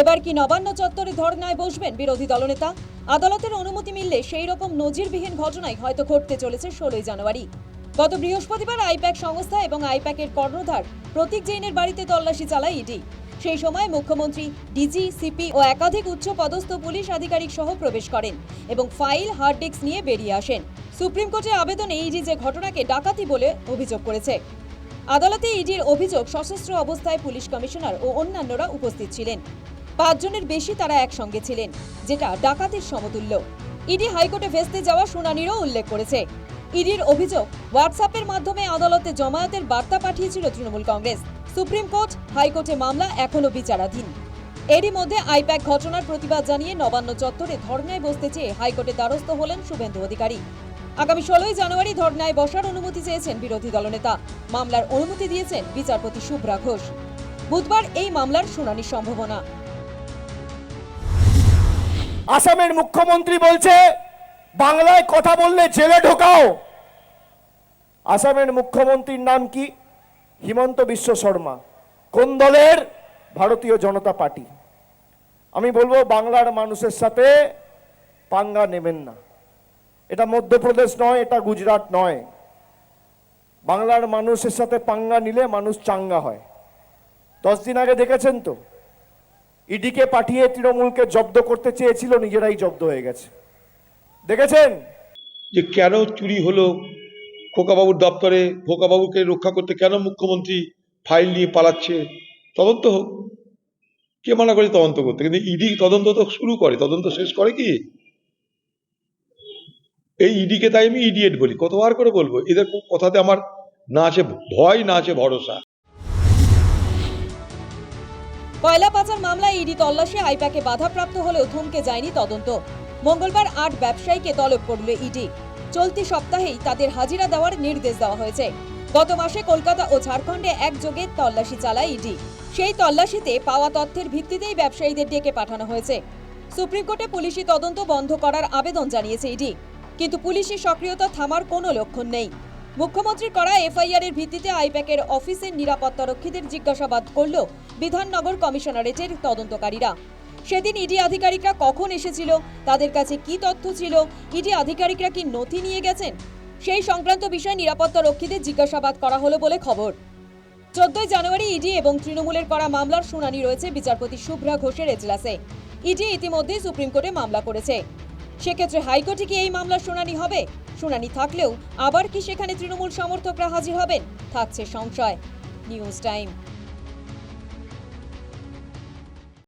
এবার কি নবান্ন চত্বরে ধর্নায় বসবেন বিরোধী দলনেতা? আদালতের অনুমতি মিললে সেই রকম নজিরবিহীন ঘটনাই হয়তো ঘটতে চলেছে ষোলোই জানুয়ারি। গত বৃহস্পতিবার আইপ্যাক সংস্থা এবং আইপ্যাকের কর্ণধার প্রতীক জৈনের বাড়িতে তল্লাশি চালায় ইডি। সেই সময় মুখ্যমন্ত্রী, ডিজি, সিপি ও একাধিক উচ্চ পদস্থ পুলিশ আধিকারিক সহ প্রবেশ করেন এবং ফাইল, হার্ড ডিস্ক নিয়ে বেরিয়ে আসেন। সুপ্রিম কোর্টে আবেদনে ইডি যে ঘটনাকে ডাকাতি বলে অভিযোগ করেছে। আদালতে ইডির অভিযোগ সশস্ত্র অবস্থায় পুলিশ কমিশনার ও অন্যান্যরা উপস্থিত ছিলেন। পাঁচজনের বেশি তারা একসঙ্গে ছিলেন, যেটা ডাকাতির সমতুল্য। ইডি হাইকোর্টে ভেস্তে যাওয়া শুনানিরও উল্লেখ করেছে। ইডির অভিযোগ, হোয়াটসঅ্যাপের মাধ্যমে আদালতে জমায়েতের বার্তা পাঠিয়েছিল তৃণমূল কংগ্রেস। সুপ্রিম কোর্ট, হাইকোর্টে মামলা এখনও বিচারাধীন। এরই মধ্যে আইপ্যাক ঘটনার প্রতিবাদ জানিয়ে নবান্ন চত্বরে ধর্নায় বসতে চেয়ে হাইকোর্টে দ্বারস্থ হলেন শুভেন্দু অধিকারী। আগামী ষোলোই জানুয়ারি ধর্নায় বসার অনুমতি চেয়েছেন বিরোধী দলনেতা মামলার অনুমতি দিয়েছেন বিচারপতি শুভ্রা ঘোষ। বুধবার এই মামলার শুনানির সম্ভাবনা। আসামের মুখ্যমন্ত্রী বলছে, বাংলায় কথা বললে জেলে ঢোকাও। আসামের মুখ্যমন্ত্রীর নাম কি? হিমন্ত বিশ্ব শর্মা। কোন দলের? ভারতীয় জনতা পার্টি। আমি বলব, বাংলার মানুষের সাথে পাঙ্গা নেবেন না। এটা মধ্যপ্রদেশ নয়, এটা গুজরাট নয়। বাংলার মানুষের সাথে পাঙ্গা নিলে মানুষ চাঙ্গা হয়। দশ দিন আগে দেখেছেন তো? ইডিকে পাঠিয়ে তৃণমূলকে জব্দ করতে চেয়েছিল, নিজেরাই জব্দ হয়ে গেছে। দেখেছেন? যে কেন চুরি হলো? খোকাবাবুর দপ্তরে খোকাবাবুকে রক্ষা করতে কেন মুখ্যমন্ত্রী ফাইল নিয়ে পালাচ্ছে? তদন্ত হোক। কে মানা করে তদন্ত করতে? কিন্তু ইডি তদন্ত তো শুরু করে, তদন্ত শেষ করে কি? এই ইডিকে তাই আমি ইডিয়েট বলি, কতবার করে বলব? এদের কথাতে আমার না আছে ভয়, না আছে ভরসা। কয়লা পাচার মামলায় ইডি তল্লাশি আইপ্যাকে বাধাপ্রাপ্ত হলেও থমকে যায়নি তদন্ত। মঙ্গলবার আট ব্যবসায়ীকে তলব করল ইডি। চলতি সপ্তাহেই তাদের হাজিরা দেওয়ার নির্দেশ দেওয়া হয়েছে। গত মাসে কলকাতা ও ঝাড়খণ্ডে একযোগে তল্লাশি চালায় ইডি। সেই তল্লাশিতে পাওয়া তথ্যের ভিত্তিতেই ব্যবসায়ীদের ডেকে পাঠানো হয়েছে। সুপ্রিম কোর্টে পুলিশি তদন্ত বন্ধ করার আবেদন জানিয়েছে ইডি। কিন্তু পুলিশি সক্রিয়তা থামার কোনো লক্ষণ নেই। মুখ্যমন্ত্রীর করা এফআইআর এর ভিত্তিতে আইপ্যাকের অফিসের নিরাপত্তারক্ষীদের জিজ্ঞাসাবাদ করল বিধাননগর কমিশনারেটের তদন্তকারীরা। সেদিন ইডি আধিকারিকরা কখন এসেছিল, তাদের কাছে কি তথ্য ছিল, ইডি আধিকারিকরা কি নথি নিয়ে গেছেন? সেই সংক্রান্ত বিষয়ে নিরাপত্তা রক্ষীদের জিজ্ঞাসাবাদ করা হলো বলে খবর। চোদ্দই জানুয়ারি ইডি এবং তৃণমূলের করা মামলার শুনানি রয়েছে বিচারপতি শুভ্রা ঘোষের এজলাসে। ইডি ইতিমধ্যেই সুপ্রিম কোর্টে মামলা করেছে। সেক্ষেত্রে হাইকোর্টে কি এই মামলার শুনানি হবে? শুনানি থাকলেও আবার কি সেখানে তৃণমূল সমর্থকরা হাজির হবেন? থাকছে সংশয়। News time.